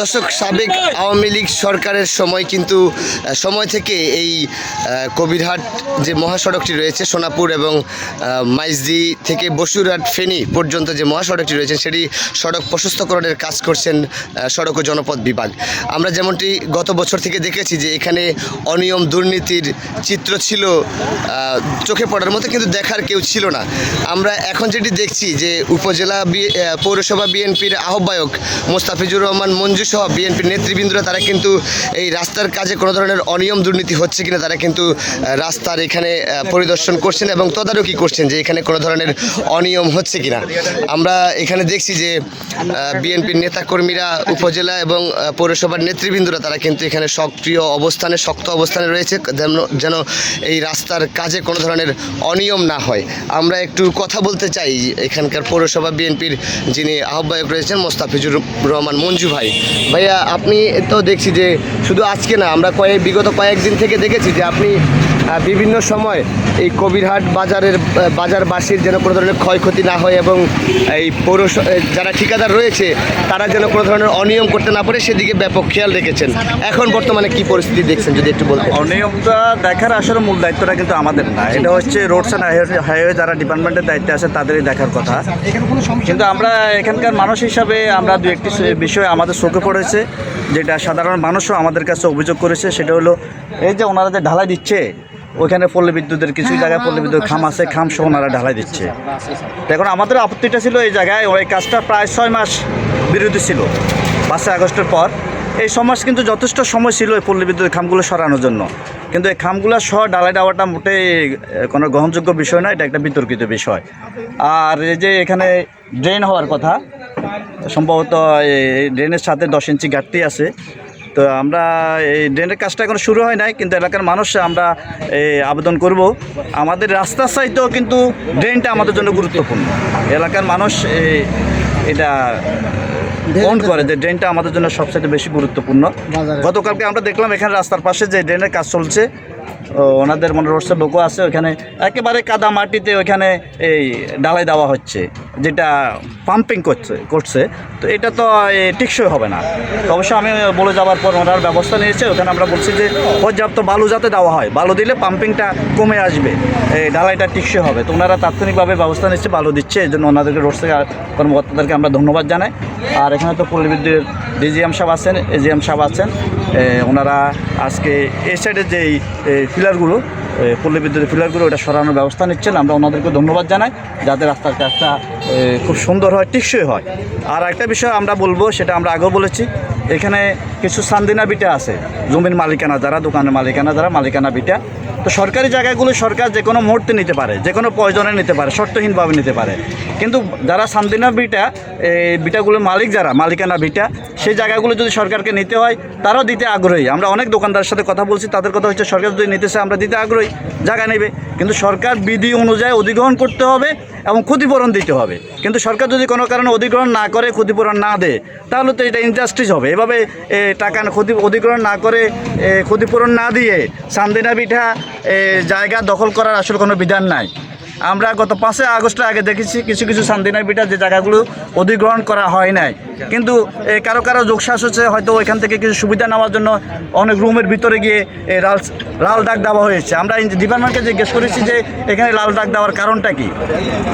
দর্শক, সাবেক আওয়ামী লীগ সরকারের সময় কিন্তু সময় থেকে এই কবিরহাট যে মহাসড়কটি রয়েছে, সোনাপুর এবং মাইজদি থেকে বসুরহাট ফেনী পর্যন্ত যে মহাসড়কটি রয়েছে, সেটি সড়ক প্রশস্তকরণের কাজ করছেন সড়ক ও জনপথ বিভাগ। আমরা যেমনটি গত বছর থেকে দেখেছি যে, এখানে অনিয়ম দুর্নীতির চিত্র ছিল চোখে পড়ার মতো কিন্তু দেখার কেউ ছিল না। আমরা এখন যেটি দেখছি যে, উপজেলা পৌরসভা বিএনপির আহ্বায়ক মোস্তাফিজুর রহমান মঞ্জু সহ বিএনপির নেতৃবৃন্দরা, তারা কিন্তু এই রাস্তার কাজে কোনো ধরনের অনিয়ম দুর্নীতি হচ্ছে কিনা, তারা কিন্তু রাস্তার এখানে পরিদর্শন করছেন এবং তদারকি করছেন যে এখানে কোনো ধরনের অনিয়ম হচ্ছে কিনা। আমরা এখানে দেখছি যে বিএনপির নেতাকর্মীরা উপজেলা এবং পৌরসভার নেতৃবৃন্দরা, তারা কিন্তু এখানে সক্রিয় অবস্থানে, শক্ত অবস্থানে রয়েছে যেন এই রাস্তার কাজে কোনো ধরনের অনিয়ম না হয়। আমরা একটু কথা বলতে চাই, এখানকার পৌরসভা বিএনপির যিনি আহ্বায়ক রয়েছেন মোস্তাফিজুর রহমান মঞ্জু ভাই। ভাইয়া, আপনি তো দেখছি যে শুধু আজকে না, আমরা কয়েক বিগত কয়েকদিন থেকে দেখেছি যে আপনি বিভিন্ন সময় এই কবিরহাট বাজারের বাজারবাসীর যেন কোনো ধরনের ক্ষয়ক্ষতি না হয় এবং এই পৌরস যারা ঠিকাদার রয়েছে, তারা যেন কোনো ধরনের অনিয়ম করতে না পারে, সেদিকে ব্যাপক খেয়াল রেখেছেন। এখন বর্তমানে কি পরিস্থিতি দেখছেন, যদি একটু বলতে অনিয়মটা দেখার আসলে মূল দায়িত্বটা কিন্তু আমাদের না। এটা হচ্ছে রোডস অ্যান্ড হাইওয়ে হাইওয়ে যারা ডিপার্টমেন্টের দায়িত্বে আছে, তাদেরই দেখার কথা। কিন্তু আমরা এখানকার মানুষ হিসাবে আমরা দু একটি বিষয় আমাদের চোখে পড়েছে, যেটা সাধারণ মানুষও আমাদের কাছে অভিযোগ করেছে, সেটা হলো, এই যে ওনারা যে ঢালাই দিচ্ছে ওইখানে পল্লী বিদ্যুতের কিছু জায়গায় পল্লী বিদ্যুৎ খাম আছে খাম সহ ওনারা ঢালাই দিচ্ছে। এখন আমাদের আপত্তিটা ছিল এই জায়গায় ওই কাজটা প্রায় ছয় মাস বিরতি ছিল। পাঁচই আগস্টের পর। এই সমাজ কিন্তু যথেষ্ট সময় ছিল এই পল্লী বিদ্যুৎ খামগুলো সরানোর জন্য। কিন্তু এই খামগুলো সহ ডালাই দেওয়াটা মোটেই কোনো গ্রহণযোগ্য বিষয় না এটা একটা বিতর্কিত বিষয়। আর এই যে এখানে ড্রেন হওয়ার কথা সম্ভবত এই ড্রেনের সাথে দশ ইঞ্চি ঘাটতি আছে। তো আমরা এই ড্রেনের কাজটা এখন শুরু হয় নাই কিন্তু এলাকার মানুষ আমরা এই আবেদন করব। আমাদের রাস্তার চাইতেও কিন্তু ড্রেনটা আমাদের জন্য গুরুত্বপূর্ণ। এলাকার মানুষ এই, এটা বন্ধ করে যে ড্রেনটা আমাদের জন্য সবচেয়ে বেশি গুরুত্বপূর্ণ। গতকালকে আমরা দেখলাম এখানে রাস্তার পাশে যে ড্রেনের কাজ চলছে। ওনাদের মনে রোডসে লোকও আছে ওখানে একেবারে কাদা মাটিতে ওইখানে এই ডালাই দেওয়া হচ্ছে, যেটা পাম্পিং করছে করছে। তো এটা তো টেকসই হবে না। অবশ্য আমি বলে যাওয়ার পর ওনার ব্যবস্থা নিয়েছে, ওখানে আমরা বলছি যে পর্যাপ্ত বালু যাতে দেওয়া হয়, বালু দিলে পাম্পিংটা কমে আসবে এই ঢালাইটা টেকসই হবে। তো ওনারা তাৎক্ষণিকভাবে ব্যবস্থা নিচ্ছে, বালু দিচ্ছে এই জন্য ওনাদেরকে রোড থেকে কর্মকর্তাদেরকে আমরা ধন্যবাদ জানাই। আর এখানে তো পল্লী বিদ্যুতের ডিজিএম সাহেব আছেন, এজিএম সাহেব আছেন। ওনারা আজকে এই সাইডের যে ফিলারগুলো পল্লী বিদ্যুতের ফিলারগুলো, ওটা সরানোর ব্যবস্থা নিচ্ছেন। আমরা ওনাদেরকে ধন্যবাদ জানাই, যাতে রাস্তার কাজটা খুব সুন্দর হয়, টিকসই হয়। আর একটা বিষয় আমরা বলব, সেটা আমরা আগেও বলেছি, এখানে কিছু সান্দিনা বিটা আছে, জমির মালিকানা যারা, দোকানের মালিকানা যারা, মালিকানা বিটা। তো সরকারি জায়গাগুলো সরকার যে কোনো মুহূর্তে নিতে পারে, যে কোনো প্রয়োজনে নিতে পারে, শর্তহীনভাবে নিতে পারে। কিন্তু যারা সান্দিনা বিটা এই বিটাগুলোর মালিক যারা, মালিকানা বিটা সেই জায়গাগুলো যদি সরকারকে নিতে হয়, তারাও দিতে আগ্রহী। আমরা অনেক দোকানদারের সাথে কথা বলছি, তাদের কথা হচ্ছে, সরকার যদি নিতে চায়, আমরা দিতে আগ্রহী, জায়গা নেবে। কিন্তু সরকার বিধি অনুযায়ী অধিগ্রহণ করতে হবে এবং ক্ষতিপূরণ দিতে হবে। কিন্তু সরকার যদি কোনো কারণে অধিগ্রহণ না করে, ক্ষতিপূরণ না দেয়, তাহলে তো এটা ইনজাস্টিস হবে। এভাবে টাকা ক্ষতি, অধিগ্রহণ না করে ক্ষতিপূরণ না দিয়ে সান্দিনা পিঠা জায়গা দখল করার আসল কোনো বিধান নাই। আমরা গত পাঁচই আগস্টের আগে দেখেছি কিছু কিছু সান্দিনা পিঠা যে জায়গাগুলো অধিগ্রহণ করা হয় নাই। কিন্তু কারও কারও যোগশ্বাস হচ্ছে হয়তো ওইখান থেকে কিছু সুবিধা নেওয়ার জন্য অনেক রুমের ভিতরে গিয়ে লাল লাল দাগ দেওয়া হয়েছে। আমরা ডিপার্টমেন্টকে জিজ্ঞেস করেছি যে, এখানে লাল দাগ দেওয়ার কারণটা কি?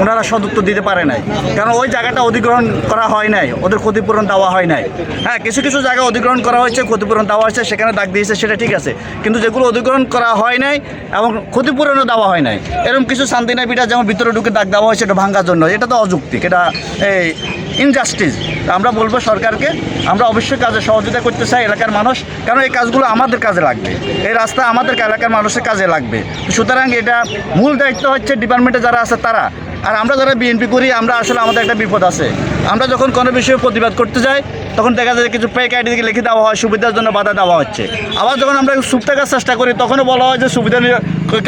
ওনারা সদুত্তর দিতে পারে নাই। কারণ ওই জায়গাটা অধিগ্রহণ করা হয় নাই, ওদের ক্ষতিপূরণ দেওয়া হয় নাই। হ্যাঁ কিছু কিছু জায়গা অধিগ্রহণ করা হয়েছে, ক্ষতিপূরণ দেওয়া হয়েছে, সেখানে দাগ দিয়েছে, সেটা ঠিক আছে। কিন্তু যেগুলো অধিগ্রহণ করা হয় নাই এবং ক্ষতিপূরণও দেওয়া হয় নাই, এরকম কিছু শান্তিনা পিঠা যেমন ভিতরে ঢুকে ডাক দেওয়া হয়েছে এটা ভাঙার জন্য। এটা তো অযৌক্তিক, এটা, এই ইনজাস্টিস আমরা বলব সরকারকে, আমরা অবশ্যই কাজে সহযোগিতা করতে চাই এলাকার মানুষ কারণ এই কাজগুলো আমাদের কাজে লাগবে? এই রাস্তা আমাদের এলাকার মানুষের কাজে লাগবে। সুতরাং এটা মূল দায়িত্ব হচ্ছে ডিপার্টমেন্টে যারা আছে তারা। আর আমরা যারা বিএনপি করি, আমরা আসলে আমাদের একটা বিপদ আছে। আমরা যখন কোনো বিষয়ে প্রতিবাদ করতে যাই তখন দেখা যায় কিছু পেক আইডি থেকে লিখে দেওয়া হয় সুবিধার জন্য বাধা দেওয়া হচ্ছে। আবার যখন আমরা চুপ থাকার চেষ্টা করি তখনও বলা হয় যে সুবিধা নিয়ে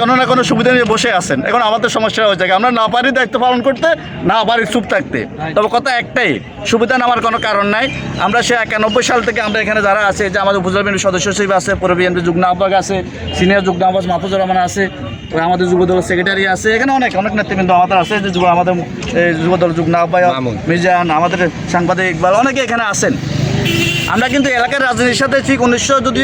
কোনো না কোনো সুবিধা নিয়ে বসে আছেন। এখন আমাদের সমস্যা হয়ে যায় আমরা না পারি দায়িত্ব পালন করতে না পারি চুপ থাকতে। তবে কথা একটাই সুবিধা নেওয়ার কোনো কারণ নাই। আমরা সে একানব্বই সাল থেকে আমরা এখানে যারা আছে যে আমাদের উপজেলা বিএনপির সদস্য সচিব আছে পৌর বিএনপি যুগ্ম আহ্বায়ক আছে সিনিয়র যুগ্ম আহ্বায়ক মাহফুজুর রহমান আছে আমাদের যুবদল সেক্রেটারি আছে এখানে অনেক অনেক নেতৃবৃন্দ আমাদের আছে যে যুব আমাদের যুবদল যুগ্ম আহ্বায়ক মিজান আমাদের সাংবাদিক ইকবাল অনেকে এখানে আছেন। আমরা কিন্তু এলাকার রাজনীতির সাথে ঠিক উনিশশো যদি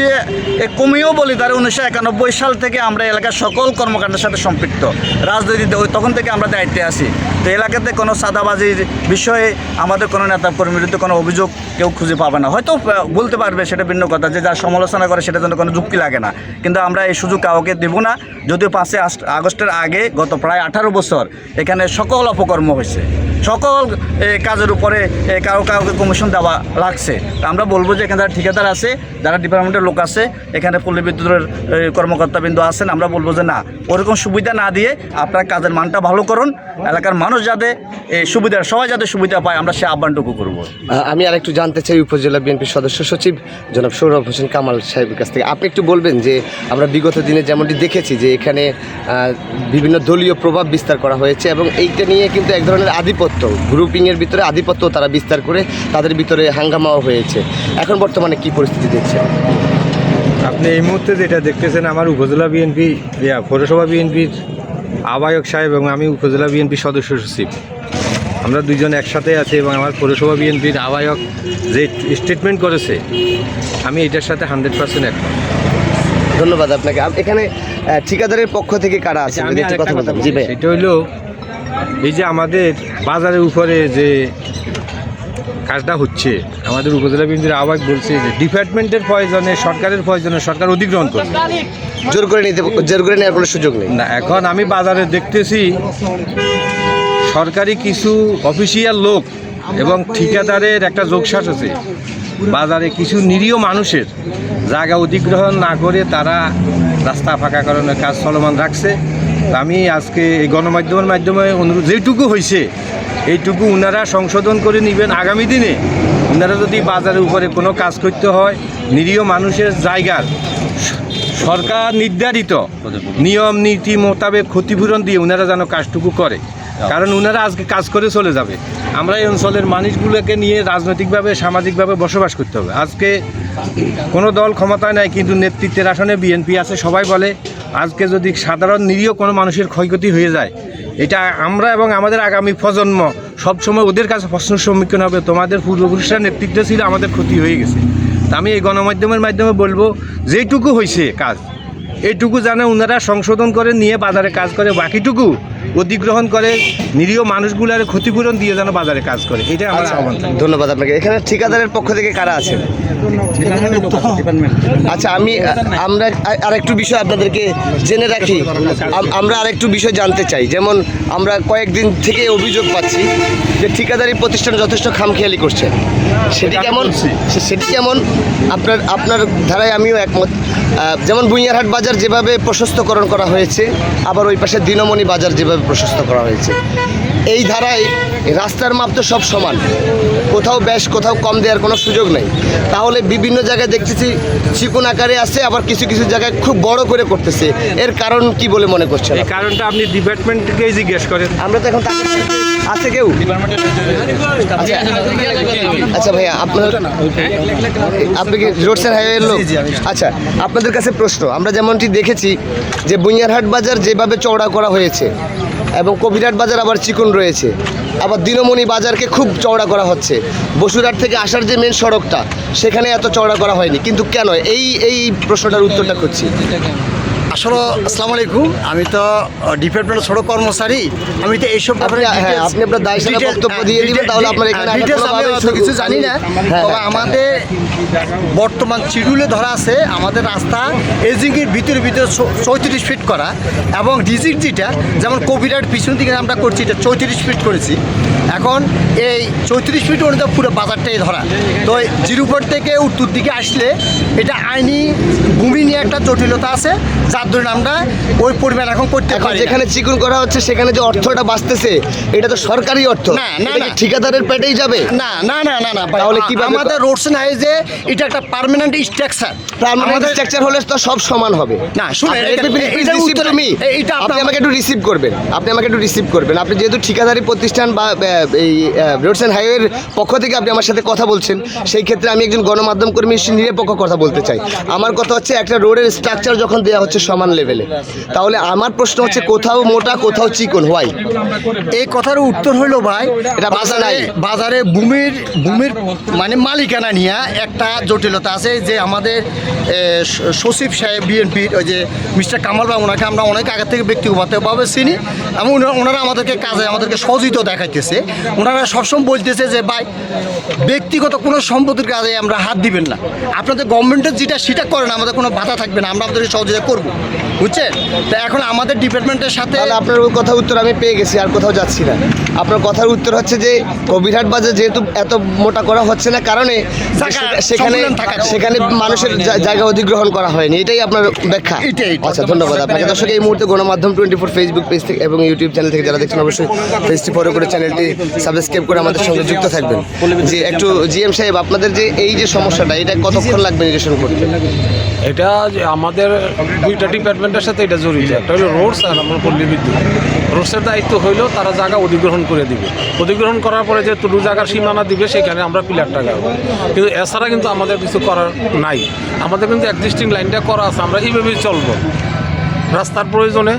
কমিয়েও বলি, তাহলে উনিশশো একানব্বই সাল থেকে আমরা এলাকার সকল কর্মকাণ্ডের সাথে সম্পৃক্ত। রাজনীতিতে ওই তখন থেকে আমরা দায়িত্বে আসি তো এলাকাতে কোনো সাদাবাজির বিষয়ে আমাদের কোনো নেতা কর্মীর বিরুদ্ধে কোনো অভিযোগ কেউ খুঁজে পাবে না। হয়তো বলতে পারবে, সেটা ভিন্ন কথা যে যার সমালোচনা করে সেটা জন্য কোনো যুক্তি লাগে না। কিন্তু আমরা এই সুযোগ কাউকে দেব না। যদিও আস- আগস্টের আগে গত প্রায় আঠারো বছর এখানে সকল অপকর্ম হয়েছে। সকল কাজের উপরে কারও কাউকে কমিশন দেওয়া লাগছে। আমরা বলব যে এখানে ঠিকাদার আছে, যারা ডিপার্টমেন্টের লোক আছে, এখানে পল্লী বিদ্যুতের কর্মকর্তাবৃন্দ আছেন, আমরা বলব যে না, ওরকম সুবিধা না দিয়ে আপনার কাজের মানটা ভালো করুন। এলাকার মানুষ যাতে এই সুবিধা, সবাই যাতে সুবিধা পায়, আমরা সে আহ্বানটুকু করব। আমি আর একটু জানতে চাই, উপজেলা বিএনপির সদস্য সচিব জনাব সৌরভ হোসেন কামাল সাহেবের কাছ থেকে। আপনি একটু বলবেন যে, আমরা বিগত দিনে যেমনটি দেখেছি যে, এখানে বিভিন্ন দলীয় প্রভাব বিস্তার করা হয়েছে এবং এইটা নিয়ে কিন্তু এক ধরনের আধিপত্য গ্রুপিংয়ের ভিতরে আধিপত্য তারা বিস্তার করে তাদের ভিতরে হাঙ্গামাও হয়েছে। এখন বর্তমানে কি পরিস্থিতি দেখছেন? আপনি এই মুহূর্তে যেটা দেখতেছেন আমার উপজেলা বিএনপি ইয়া পৌরসভা বিএনপির আহ্বায়ক সাহেব এবং আমি উপজেলা বিএনপির সদস্য সচিব। আমরা দুজন একসাথে আছি এবং আমার পৌরসভা বিএনপির আহ্বায়ক যে স্টেটমেন্ট করেছে আমি এটার সাথে হান্ড্রেড পার্সেন্ট একমত। ধন্যবাদ আপনাকে। এখানে ঠিকাদারের পক্ষ থেকে কারা আছে? এটা ভাই। সেটা হইল এই যে আমাদের বাজারের উপরে যে কাজটা হচ্ছে আমাদের উপজেলা বিএনপির আহ্বায়ক বলছে যে ডিপার্টমেন্টের প্রয়োজনে সরকারের প্রয়োজনে সরকার অধিগ্রহণ করবে। জোর করে নিতে জোর করে নেওয়ার কোনো সুযোগ নেই। না এখন আমি বাজারে দেখতেছি সরকারি কিছু অফিসিয়াল লোক এবং ঠিকাদারের একটা যোগশ্বাস আছে। বাজারে কিছু নিরীহ মানুষের জায়গা অধিগ্রহণ না করে তারা রাস্তা ফাঁকা করানোর কাজ চলমান রাখছে। আমি আজকে এই গণমাধ্যমের মাধ্যমে অনুরোধ যেটুকু হয়েছে এইটুকু ওনারা সংশোধন করে নেবেন আগামী দিনে। ওনারা যদি বাজারের উপরে কোনো কাজ করতে হয় নিরীহ মানুষের জায়গার সরকার নির্ধারিত নিয়ম নীতি মোতাবেক ক্ষতিপূরণ দিয়ে ওনারা যেন কাজটুকু করে। কারণ ওনারা আজকে কাজ করে চলে যাবে। আমরা এই অঞ্চলের মানুষগুলোকে নিয়ে রাজনৈতিকভাবে, সামাজিকভাবে বসবাস করতে হবে। আজকে কোনো দল ক্ষমতায় নাই, কিন্তু নেতৃত্বের আসনে বিএনপি আছে, সবাই বলে, আজকে যদি সাধারণ নিরীহ কোনো মানুষের ক্ষয়ক্ষতি হয়ে যায়, এটা আমরা এবং আমাদের আগামী প্রজন্ম সবসময় ওদের কাছে প্রশ্নের সম্মুখীন হবে, তোমাদের পূর্বপুরুষরা নেতৃত্ব ছিল আমাদের ক্ষতি হয়ে গেছে। তা আমি এই গণমাধ্যমের মাধ্যমে বলব যেটুকু হয়েছে কাজ এইটুকু যেন ওনারা সংশোধন করে নিয়ে বাজারে কাজ করে বাকিটুকু অধিগ্রহণ করে নিরীহ মানুষগুলার ক্ষতিপূরণ দিয়ে যেন বাজারে কাজ করে। এটা আমার আহ্বান। ধন্যবাদ আপনাকে। এখানে ঠিকাদারের পক্ষ থেকে কারা আছেন? আচ্ছা আমি আমরা আরেকটু বিষয় আপনাদেরকে জেনে রাখি। আমরা আরেকটু বিষয় জানতে চাই। যেমন আমরা কয়েকদিন থেকে অভিযোগ পাচ্ছি যে ঠিকাদারি প্রতিষ্ঠান যথেষ্ট খামখেয়ালি করছে। সেটি কেমন? সেটি কেমন? আপনার আপনার ধারায় আমিও একমত। যেমন বুইয়ারহাট বাজার যেভাবে প্রশস্তকরণ করা হয়েছে আবার ওই পাশে দিনমণি বাজার যেভাবে প্রশস্ত করা হয়েছে। এই ধারায় রাস্তার মাপ তো সব সমান। কোথাও বেশ কোথাও কম দেওয়ার কোনো সুযোগ নেই। তাহলে বিভিন্ন জায়গায় দেখতেছি চিকন আকারে আছে আবার কিছু কিছু জায়গায় খুব বড় করে করতেছে। এর কারণ কি বলে মনে করছেন কারণটা আপনি ডিপার্টমেন্টকেই জিজ্ঞেস করেন? আমরা তো এখন আছে কেউ? আচ্ছা আচ্ছা ভাইয়া আপনার আপনি কি রোডসের হাইওয়ের লোক? আচ্ছা আপনাদের কাছে প্রশ্ন আমরা যেমনটি দেখেছি যে বুইয়ারহাট বাজার যেভাবে চওড়া করা হয়েছে এবং কবিরহাট বাজার আবার চিকন রয়েছে আবার দিনমণি বাজারকে খুব চওড়া করা হচ্ছে। বসুরহাট থেকে আসার যে মেন সড়কটা সেখানে এত চওড়া করা হয়নি। কিন্তু কেন? এই এই প্রশ্নটার উত্তরটা খুঁজছি। আসলে আসসালামু আলাইকুম। আমি তো ডিপার্টমেন্টের ছোট কর্মচারী। আমি তো এইসব ব্যাপারে আপনি- হ্যাঁ, আপনি আপনার details- বক্তব্য হ্যাঁ, দিয়ে দিবেন, তাহলে আপনার এখানে হ্যাঁ, আমি অত কিছু জানি না হ্যাঁ, তবে। আমাদের বর্তমান শিডিউলে ধরা আছে আমাদের রাস্তা এজিংয়ের ভিতরে ভিতরে চৌত্রিশ ফিট করা এবং ডিজিট যেটা যেমন কবিরাট পিছন দিকে আমরা করছি এটা চৌত্রিশ ফিট করেছি। এখন এই চৌত্রিশ ফিট অনুযায়ী পুরো বাজারটাই ধরা। তো জিরুপর থেকে উত্তর দিকে আসলে এটা আইনি ভূমি নিয়ে একটা জটিলতা আছে যার জন্য আমরা ওই পরিমাণ এখন করতে পারি যেখানে চিকুন করা হচ্ছে সেখানে যে অর্থটা বাঁচতেছে এটা তো সরকারি অর্থ। না, না, না। ঠিকাদারের পেটেই যাবে? না না না না না তাহলে কি আমাদের রোডস নাই যে এটা একটা পার্মানেন্ট স্ট্রাকচার পার্মানেন্ট স্ট্রাকচার হলে তো সব সমান হবে। না, শুনুন, এটা- উত্তরে-। এ- এটা আপনি আমাকে একটু রিসিভ করবেন। আপনি আমাকে একটু রিসিভ করবেন। আপনি যেহেতু ঠিকাদারি প্রতিষ্ঠান বা এই রোডস অ্যান্ড হাইওয়ের পক্ষ থেকে আপনি আমার সাথে কথা বলছেন সেই ক্ষেত্রে আমি একজন গণমাধ্যম কর্মী নিরপেক্ষ কথা বলতে চাই। আমার কথা হচ্ছে একটা রোডের স্ট্রাকচার যখন দেওয়া হচ্ছে সমান লেভেলে তাহলে আমার প্রশ্ন হচ্ছে কোথাও মোটা কোথাও চিকন হোয়াই এই কথার উত্তর হলো ভাই এটা বাজারে নাই। বাজারে ভূমির ভূমির মানে মালিকানা নিয়ে একটা জটিলতা আছে যে আমাদের সচিব সাহেব বিএনপির ওই যে মিস্টার কামাল বা ওনাকে আমরা অনেক আগে থেকে ব্যক্তিগতভাবে চিনি এবং ওনা- ওনারা আমাদেরকে কাজে আমাদেরকে সহযোগিতা দেখাইতেছে। ওনারা সবসময় বলতেছে যে, ভাই, ব্যক্তিগত কোনো সম্পত্তির কাজে আমরা হাত দিবেন না। আপনাদের গভর্নমেন্টের যেটা, সেটা করেন, আমাদের কোনো বাধা থাকবে না, আমরা আপনাদের সহযোগিতা করব। বুঝছেন? তো এখন আমাদের ডিপার্টমেন্টের সাথে তাহলে আপনার ওই কথা উত্তর আমি পেয়ে গেছি আর কোথাও যাচ্ছি না। আপনার কথার উত্তর হচ্ছে যে কবিরহাট বাজার যেহেতু এত মোটা করা হচ্ছে না কারণে সেখানে। সেখানে মানুষের জায়গা অধিগ্রহণ করা হয়নি। এটাই আপনার ব্যাখ্যা। এটাই। আচ্ছা ধন্যবাদ আপনাকে। দর্শক এই মুহূর্তে গণমাধ্যম টোয়েন্টি ফোর ফেসবুক পেজ থেকে এবং ইউটিউব চ্যানেল থেকে যারা দেখছেন অবশ্যই পেজটি ফলো করে চ্যানেলটি সাবস্ক্রাইব করে আমাদের সঙ্গে যুক্ত থাকবেন। যে একটু জিএম সাহেব আপনাদের যে এই যে সমস্যাটা এটা কতক্ষণ লাগবে নিরসন করতে? এটা যে আমাদের দুইটা ডিপার্টমেন্টের সাথে এটা জড়িত একটা হলো রোডস আর আমার পল্লী বিদ্যুৎ। রোডসের দায়িত্ব হইলেও তারা জায়গা অধিগ্রহণ করে দিবে। অধিগ্রহণ করার পরে যে টুডু জায়গার সীমানা দিবে, সেখানে আমরা পিলারটা গাবো কিন্তু এছাড়া কিন্তু আমাদের কিছু করার নাই। আমাদের কিন্তু এক্সিস্টিং লাইনটা করা আছে, আমরা এইভাবেই চলবো। রাস্তার প্রয়োজনে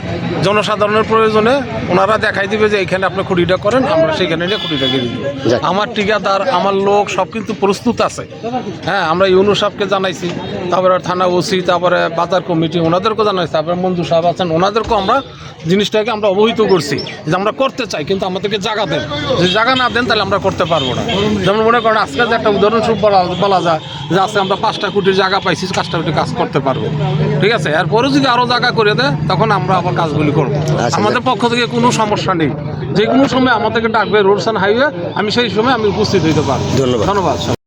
জনসাধারণের প্রয়োজনে ওনারা দেখাই দিবে যে এখানে আপনি খুঁটিটা করেন আমরা সেখানে নিয়ে খুঁটিটা গিয়ে দিব। আমার ঠিকাদার আমার লোক সব কিন্তু প্রস্তুত আছে। হ্যাঁ আমরা ইউনু সাহেবকে জানাইছি তারপরে থানা ওসি তারপরে বাজার কমিটি ওনাদেরকেও জানাইছি তারপরে মঞ্জু সাহেব আছেন ওনাদেরকেও আমরা জিনিসটাকে আমরা অবহিত করছি যে আমরা করতে চাই কিন্তু আমাদেরকে জায়গা দেন। যদি জায়গা না দেন তাহলে আমরা করতে পারব না। যেমন মনে করেন আজকে যে একটা উদাহরণস্বরূপ বলা বলা যায় যে আজকে আমরা পাঁচটা কোটির জায়গা পাইছি পাঁচটা কোটি কাজ করতে পারব। ঠিক আছে? এরপরেও যদি আরও জায়গা করে দেয় তখন আমরা আবার কাজগুলি করব। আচ্ছা, আমাদের পক্ষ থেকে কোনো সমস্যা নেই। যে কোনো সময় আমাদেরকে ডাকবে রোডস অ্যান্ড হাইওয়ে আমি সেই সময় আমি উপস্থিত হইতে পারব। ধন্যবাদ। ধন্যবাদ।